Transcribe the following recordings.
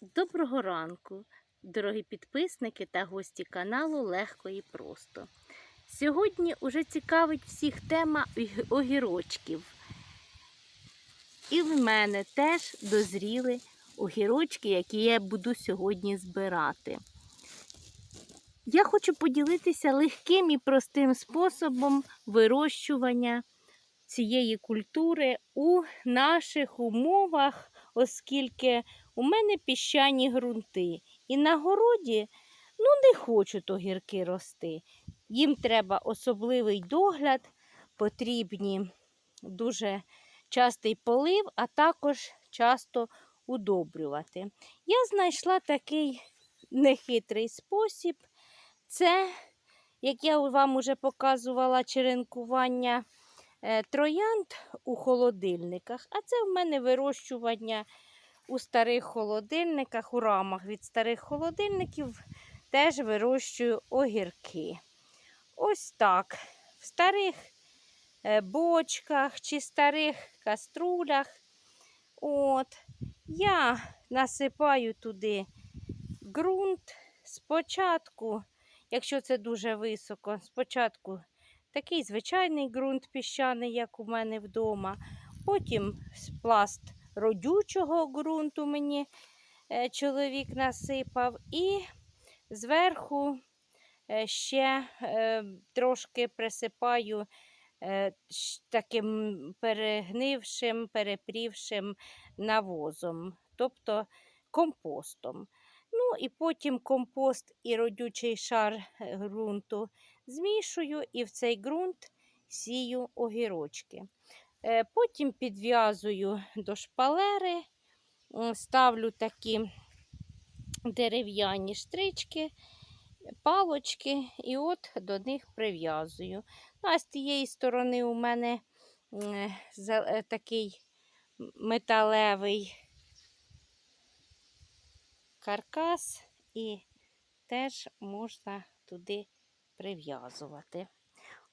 Доброго ранку, дорогі підписники та гості каналу Легко і Просто. Сьогодні уже цікавить всіх тема огірочків. І в мене теж дозріли огірочки, які я буду сьогодні збирати. Я хочу поділитися легким і простим способом вирощування цієї культури у наших умовах, оскільки у мене піщані ґрунти. І на городі ну, не хочуть огірки рости. Їм треба особливий догляд, потрібні дуже частий полив, а також часто удобрювати. Я знайшла такий нехитрий спосіб. Це, як я вам уже показувала, черенкування е, троянд у холодильниках, а це в мене вирощування у старих холодильниках, у рамах від старих холодильників теж вирощую огірки. Ось так. В старих е, бочках чи старих каструлях. От. Я насипаю туди ґрунт. Спочатку, якщо це дуже високо, спочатку такий звичайний ґрунт піщаний, як у мене вдома. Потім пласт родючого ґрунту мені е, чоловік насипав. І зверху е, ще е, трошки присипаю таким перегнившим, перепрівшим навозом, тобто компостом. Ну і потім компост і родючий шар е, ґрунту змішую і в цей ґрунт сію огірочки. Е, Потім підв'язую до шпалери, ставлю такі дерев'яні штрички, палочки, і от до них прив'язую. Ну, а з тієї сторони у мене е, такий металевий каркас, і теж можна туди прив'язувати.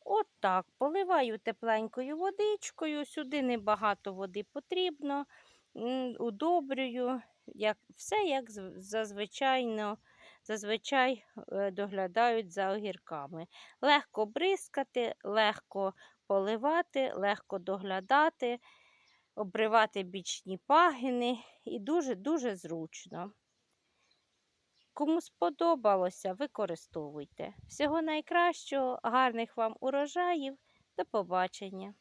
От так, поливаю тепленькою водичкою, сюди небагато води потрібно, удобрюю, як, все як зазвичайно, зазвичай е, доглядають за огірками. Легко бризкати, легко поливати, легко доглядати, обривати бічні пагини і дуже-дуже зручно. Кому сподобалося, використовуйте. Всього найкращого, гарних вам урожаїв. До побачення!